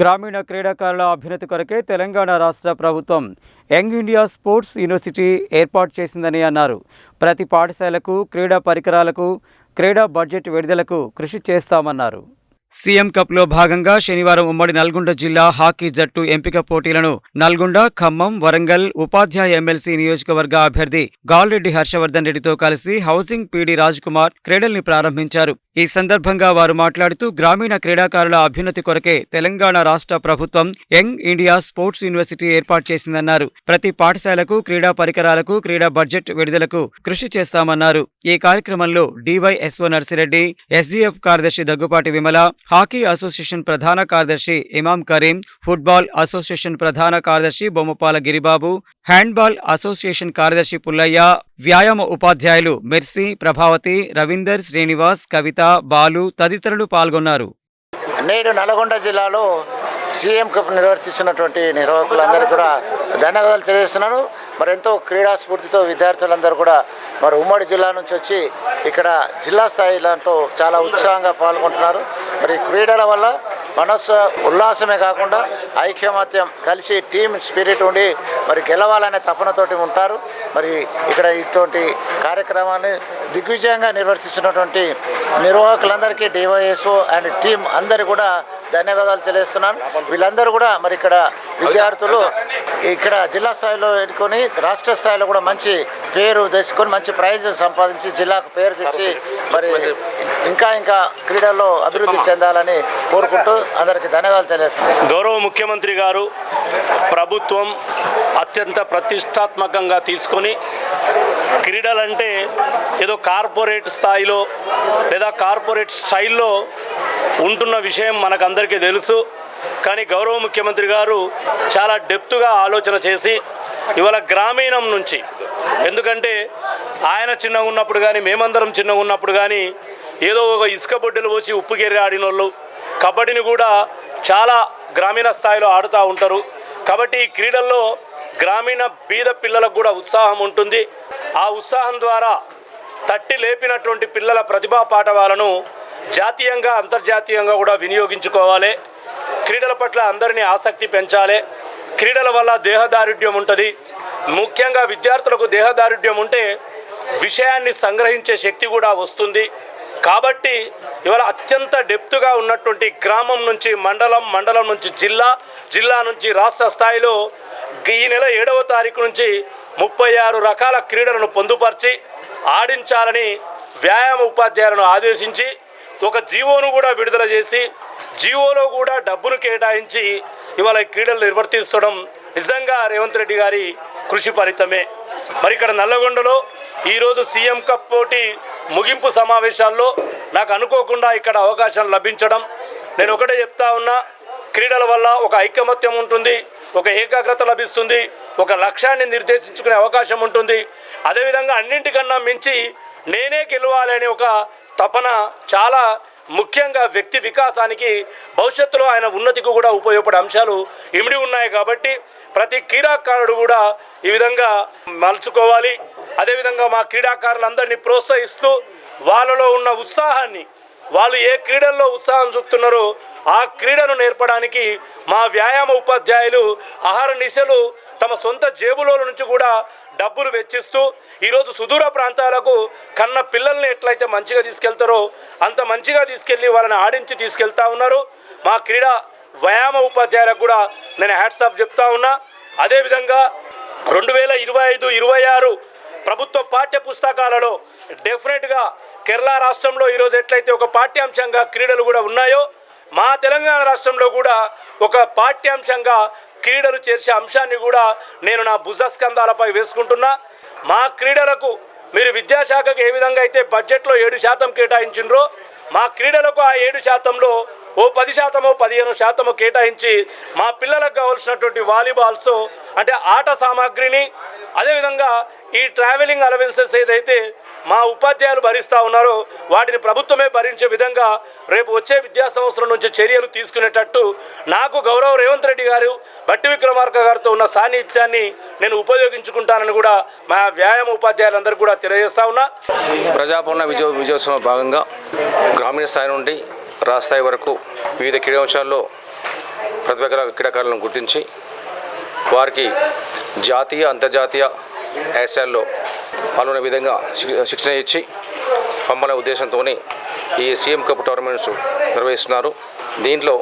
గ్రామీణ క్రీడాకారుల అభ్యున్నతి కొరకే తెలంగాణ రాష్ట్ర ప్రభుత్వం యంగ్ ఇండియా స్పోర్ట్స్ యూనివర్సిటీ ఏర్పాటు చేసిందని అన్నారు. ప్రతి పాఠశాలకు క్రీడా పరికరాలకు క్రీడా బడ్జెట్ విడుదలకు కృషి చేస్తామన్నారు. సీఎం కప్లో భాగంగా శనివారం ఉమ్మడి నల్గొండ జిల్లా హాకీ జట్టు ఎంపిక పోటీలను నల్గొండ ఖమ్మం వరంగల్ ఉపాధ్యాయ ఎమ్మెల్సీ నియోజకవర్గ అభ్యర్థి గాల్రెడ్డి హర్షవర్ధన్ రెడ్డితో కలిసి హౌసింగ్ పీడీ కుమార్ క్రీడల్ని ప్రారంభించారు. ఈ సందర్భంగా వారు మాట్లాడుతూ గ్రామీణ క్రీడాకారుల అభ్యున్నతి కొరకే తెలంగాణ రాష్ట్ర ప్రభుత్వం యంగ్ ఇండియా స్పోర్ట్స్ యూనివర్సిటీ ఏర్పాటు చేసిందన్నారు. ప్రతి పాఠశాలకు క్రీడా పరికరాలకు క్రీడా బడ్జెట్ విడుదలకు కృషి చేస్తామన్నారు. ఈ కార్యక్రమంలో డివైఎస్ఓ నర్సిరెడ్డి ఎస్జీఎఫ్ కార్యదర్శి దగ్గుపాటి విమల హాకీ అసోసియేషన్ ప్రధాన కార్యదర్శి ఇమాం కరీం ఫుట్బాల్ అసోసియేషన్ ప్రధాన కార్యదర్శి బొమ్మపాల గిరిబాబు హ్యాండ్బాల్ అసోసియేషన్ కార్యదర్శి పుల్లయ్య వ్యాయామ ఉపాధ్యాయులు మెర్సీ ప్రభావతి రవీందర్ శ్రీనివాస్ కవిత బాలు తదితరులు పాల్గొన్నారు. నేడు నల్గొండ జిల్లాలో సీఎం కప్ నిర్వర్తిస్తున్నటువంటి నిర్వాహకులందరూ కూడా ధన్యవాదాలు తెలియజేస్తున్నాను. మరి ఎంతో క్రీడా స్ఫూర్తితో విద్యార్థులందరూ కూడా మరి ఉమ్మడి జిల్లా నుంచి వచ్చి ఇక్కడ జిల్లా స్థాయి దాంట్లో చాలా ఉత్సాహంగా పాల్గొంటున్నారు. మరి క్రీడల వల్ల మనస్సు ఉల్లాసమే కాకుండా ఐక్యమత్యం కలిసి టీమ్ స్పిరిట్ ఉండి మరి గెలవాలనే తపనతోటి ఉంటారు. మరి ఇక్కడ ఇటువంటి కార్యక్రమాన్ని దిగ్విజయంగా నిర్వర్తిస్తున్నటువంటి నిర్వాహకులందరికీ డివైఎస్ఓ అండ్ టీం అందరు కూడా ధన్యవాదాలు తెలియజేస్తున్నాను. వీళ్ళందరూ కూడా మరి ఇక్కడ విద్యార్థులు ఇక్కడ జిల్లా స్థాయిలో ఎన్నుకొని రాష్ట్ర స్థాయిలో కూడా మంచి పేరు తెచ్చుకొని మంచి ప్రైజ్ సంపాదించి జిల్లాకు పేరు తెచ్చి మరి ఇంకా ఇంకా క్రీడల్లో అభివృద్ధి చెందాలని కోరుకుంటూ అందరికీ ధన్యవాదాలు తెలియజేస్తున్నాను. గౌరవ ముఖ్యమంత్రి గారు ప్రభుత్వం అత్యంత ప్రతిష్టాత్మకంగా తీసుకొని క్రీడలంటే ఏదో కార్పొరేట్ స్థాయిలో లేదా కార్పొరేట్ స్టైల్లో ఉంటున్న విషయం మనకందరికీ తెలుసు. కానీ గౌరవ ముఖ్యమంత్రి గారు చాలా డెప్త్గా ఆలోచన చేసి ఇవాళ గ్రామీణం నుంచి ఎందుకంటే ఆయన చిన్నగా ఉన్నప్పుడు కానీ మేమందరం చిన్నగా ఉన్నప్పుడు కానీ ఏదో ఒక ఇసుక బొడ్డలు పోసి ఉప్పుగెర్రి ఆడిన వాళ్ళు కబడ్డీని కూడా చాలా గ్రామీణ స్థాయిలో ఆడుతూ ఉంటారు. కాబట్టి ఈ క్రీడల్లో గ్రామీణ బీద పిల్లలకు కూడా ఉత్సాహం ఉంటుంది. ఆ ఉత్సాహం ద్వారా తట్టి లేపినటువంటి పిల్లల ప్రతిభా పాఠవాలను జాతీయంగా అంతర్జాతీయంగా కూడా వినియోగించుకోవాలి. క్రీడల పట్ల అందరినీ ఆసక్తి పెంచాలి. క్రీడల వల్ల దేహదారుఢ్యం ఉంటుంది. ముఖ్యంగా విద్యార్థులకు దేహదారుఢ్యం ఉంటే విషయాన్ని సంగ్రహించే శక్తి కూడా వస్తుంది. కాబట్టి ఇవాళ అత్యంత డెప్త్గా ఉన్నటువంటి గ్రామం నుంచి మండలం మండలం నుంచి జిల్లా జిల్లా నుంచి రాష్ట్ర స్థాయిలో ఈ నెల ఏడవ తారీఖు నుంచి ముప్పై ఆరు రకాల క్రీడలను పొందుపరిచి ఆడించాలని వ్యాయామ ఉపాధ్యాయులను ఆదేశించి ఒక జీవోను కూడా విడుదల చేసి జీవోలో కూడా డబ్బును కేటాయించి ఇవాళ ఈ క్రీడలు నిర్వర్తించడం నిజంగా రేవంత్ రెడ్డి గారి కృషి ఫలితమే. మరి ఇక్కడ నల్లగొండలో ఈరోజు సీఎం కప్ పోటీ ముగింపు సమావేశాల్లో నాకు అనుకోకుండా ఇక్కడ అవకాశం లభించడం. నేను ఒకటే చెప్తా ఉన్నా క్రీడల వల్ల ఒక ఐకమత్యం ఉంటుంది ఒక ఏకాగ్రత లభిస్తుంది ఒక లక్ష్యాన్ని నిర్దేశించుకునే అవకాశం ఉంటుంది. అదేవిధంగా అన్నింటికన్నా మించి నేనే గెలవాలి అనే ఒక తపన చాలా ముఖ్యంగా వ్యక్తి వికాసానికి భవిష్యత్తులో ఆయన ఉన్నతికి కూడా ఉపయోగపడే అంశాలు ఇమిడి ఉన్నాయి కాబట్టి ప్రతి క్రీడాకారుడు కూడా ఈ విధంగా మలుచుకోవాలి. అదేవిధంగా మా క్రీడాకారులందరినీ ప్రోత్సహిస్తూ వాళ్ళలో ఉన్న ఉత్సాహాన్ని వాళ్ళు ఏ క్రీడల్లో ఉత్సాహం చూపుతున్నారో ఆ క్రీడను నేర్పడానికి మా వ్యాయామ ఉపాధ్యాయులు ఆహార నిశలు తమ సొంత జేబులో నుంచి కూడా డబ్బులు వెచ్చిస్తూ ఈరోజు సుదూర ప్రాంతాలకు కన్న పిల్లల్ని ఎట్లయితే మంచిగా తీసుకెళ్తారో అంత మంచిగా తీసుకెళ్ళి వాళ్ళని ఆడించి తీసుకెళ్తా ఉన్నారు. మా క్రీడా వ్యాయామ ఉపాధ్యాయులకు కూడా నేను హ్యాట్సాప్ చెప్తా ఉన్నా. అదేవిధంగా రెండు వేల ఇరవై ఐదు ఇరవై ఆరు ప్రభుత్వ పాఠ్య పుస్తకాలలో డెఫినెట్గా కేరళ రాష్ట్రంలో ఈరోజు ఎట్లయితే ఒక పాఠ్యాంశంగా క్రీడలు కూడా ఉన్నాయో మా తెలంగాణ రాష్ట్రంలో కూడా ఒక పాఠ్యాంశంగా క్రీడలు చేర్చే అంశాన్ని కూడా నేను నా భుజస్కంధాలపై వేసుకుంటున్నా. మా క్రీడలకు మీరు విద్యాశాఖకు ఏ విధంగా అయితే బడ్జెట్లో ఏడు శాతం కేటాయించిండ్రో మా క్రీడలకు ఆ ఏడు శాతంలో ఓ పది శాతమో పదిహేను శాతమో కేటాయించి మా పిల్లలకు కావాల్సినటువంటి వాలీబాల్స్ అంటే ఆట సామాగ్రిని అదేవిధంగా ఈ ట్రావెలింగ్ అలవెన్సెస్ ఏదైతే మా ఉపాధ్యాయులు భరిస్తూ ఉన్నారో వాటిని ప్రభుత్వమే భరించే విధంగా రేపు వచ్చే విద్యా సంవత్సరం నుంచి చర్యలు తీసుకునేటట్టు నాకు గౌరవ రేవంత్ రెడ్డి గారు భట్టి విక్రమార్క గారితో ఉన్న సాన్నిధ్యాన్ని నేను ఉపయోగించుకుంటానని కూడా మా వ్యాయామ ఉపాధ్యాయులందరూ కూడా తెలియజేస్తా ఉన్నా. ప్రజాపూర్ణ విజయ విజయోత్సవం భాగంగా గ్రామీణ స్థాయి నుండి రాష్ట్ర స్థాయి వరకు వివిధ క్రీడాంశాల్లో ప్రతిభ క్రీడాకారులను గుర్తించి వారికి జాతీయ అంతర్జాతీయ యాశాల్లో పాల్గొనే విధంగా శిక్షణ ఇచ్చి పంపనే ఉద్దేశంతో ఈ సీఎం కప్ టోర్నమెంట్స్ నిర్వహిస్తున్నారు. దీంట్లో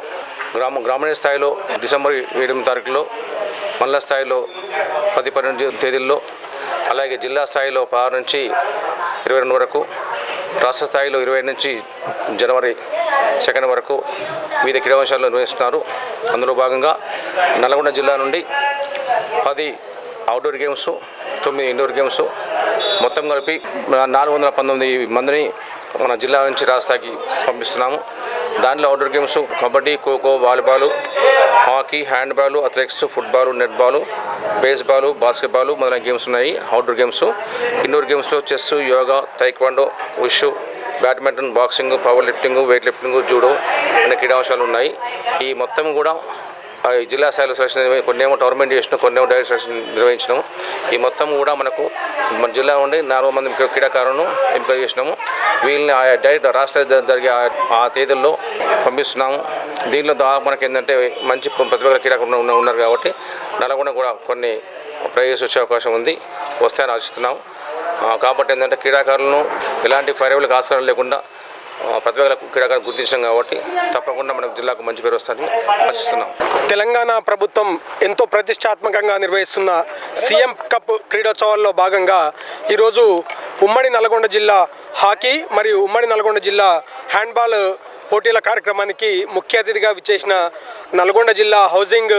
గ్రామ గ్రామీణ స్థాయిలో డిసెంబర్ ఏడెనిమిది తారీఖులో మండల స్థాయిలో పది పన్నెండు తేదీల్లో అలాగే జిల్లా స్థాయిలో పదహారు నుంచి ఇరవై రెండు వరకు రాష్ట్ర స్థాయిలో ఇరవై నుంచి జనవరి సెకండ్ వరకు వివిధ క్రీడాంశాలు నిర్వహిస్తున్నారు. అందులో భాగంగా నల్గొండ జిల్లా నుండి పది అవుట్డోర్ గేమ్స్ తొమ్మిది ఇండోర్ గేమ్స్ మొత్తం కలిపి నాలుగు వందల పంతొమ్మిది మందిని మన జిల్లా నుంచి రాష్ట్రాకి పంపిస్తున్నాము. దాంట్లో outdoor games kabaddi kho kho volleyball hockey handball athletics football netball baseball basketball మొదలైన గేమ్స్ ఉన్నాయి. అవుట్డోర్ గేమ్స్ ఇండోర్ గేమ్స్లో chess yoga taekwondo wushu badminton boxing power lifting weight lifting judo అనే క్రీడాంశాలు ఉన్నాయి. ఈ మొత్తం కూడా జిల్లా స్థాయిలో సెలక్షన్ కొన్ని ఏమో టోర్నమెంట్ చేసినాం కొన్ని ఏమో డైరెక్ట్ సెలక్షన్ నిర్వహించినాము ఈ మొత్తం కూడా మనకు మన జిల్లా నుండి నాలుగు మంది క్రీడాకారులను ఎంపిక చేసినాము. వీళ్ళని ఆ డైరెక్ట్ రాష్ట్ర జరిగే ఆ- తేదీల్లో పంపిస్తున్నాము. దీనిలో దా మనకి ఏంటంటే మంచి ప్రతిభ క్రీడాకారులు ఉన్నారు కాబట్టి నల్గొండ కూడా కొన్ని ప్రైజెస్ వచ్చే అవకాశం ఉంది. వస్తాయని ఆశిస్తున్నాము. కాబట్టి ఏంటంటే క్రీడాకారులను ఎలాంటి ఫైరవులకు ఆస్కారం లేకుండా ప్రతిభలకు క్రీడాకారులు గుర్తించాం కాబట్టి తప్పకుండా మనకు జిల్లాకు మంచి పేరు వస్తుందని ఆశిస్తున్నాం. తెలంగాణ ప్రభుత్వం ఎంతో ప్రతిష్టాత్మకంగా నిర్వహిస్తున్న సీఎం కప్ క్రీడోత్సవాల్లో భాగంగా ఈరోజు ఉమ్మడి నల్గొండ జిల్లా హాకీ మరియు ఉమ్మడి నల్గొండ జిల్లా హ్యాండ్బాల్ పోటీల కార్యక్రమానికి ముఖ్య అతిథిగా విచ్చేసిన నల్గొండ జిల్లా housing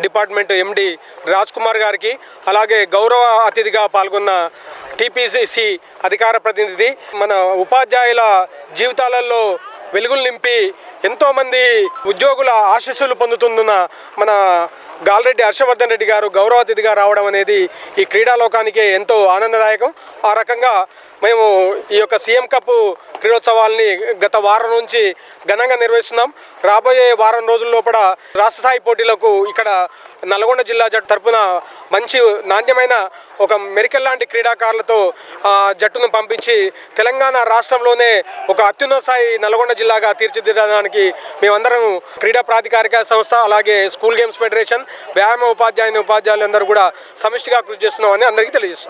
department MD Raj Kumar గారికి అలాగే గౌరవ అతిథిగా పాల్గొన్న టీపీసీసీ అధికార ప్రతినిధి మన ఉపాధ్యాయుల జీవితాలలో వెలుగులు నింపి ఎంతోమంది ఉద్యోగుల ఆశీస్సులు పొందుతున్న మన గాల్రెడ్డి హర్షవర్ధన్ రెడ్డి గారు గౌరవ అతిథిగా రావడం అనేది ఈ క్రీడాలోకానికి ఎంతో ఆనందదాయకం. ఆ రకంగా మేము ఈ యొక్క సీఎం కప్ క్రీడోత్సవాల్ని గత వారం నుంచి ఘనంగా నిర్వహిస్తున్నాం. రాబోయే వారం రోజుల లోపల రాష్ట్ర స్థాయి పోటీలకు ఇక్కడ నల్గొండ జిల్లా జట్టు తరఫున మంచి నాణ్యమైన ఒక మెరికల్ లాంటి క్రీడాకారులతో జట్టును పంపించి తెలంగాణ రాష్ట్రంలోనే ఒక అత్యున్నత స్థాయి నల్గొండ జిల్లాగా తీర్చిదిద్దడానికి మేమందరం క్రీడా ప్రాధికారిక సంస్థ అలాగే స్కూల్ గేమ్స్ ఫెడరేషన్ వ్యాయామ ఉపాధ్యాయుని ఉపాధ్యాయులందరూ కూడా సమిష్టిగా కృషి చేస్తున్నామని అందరికీ తెలియజేస్తున్నాం.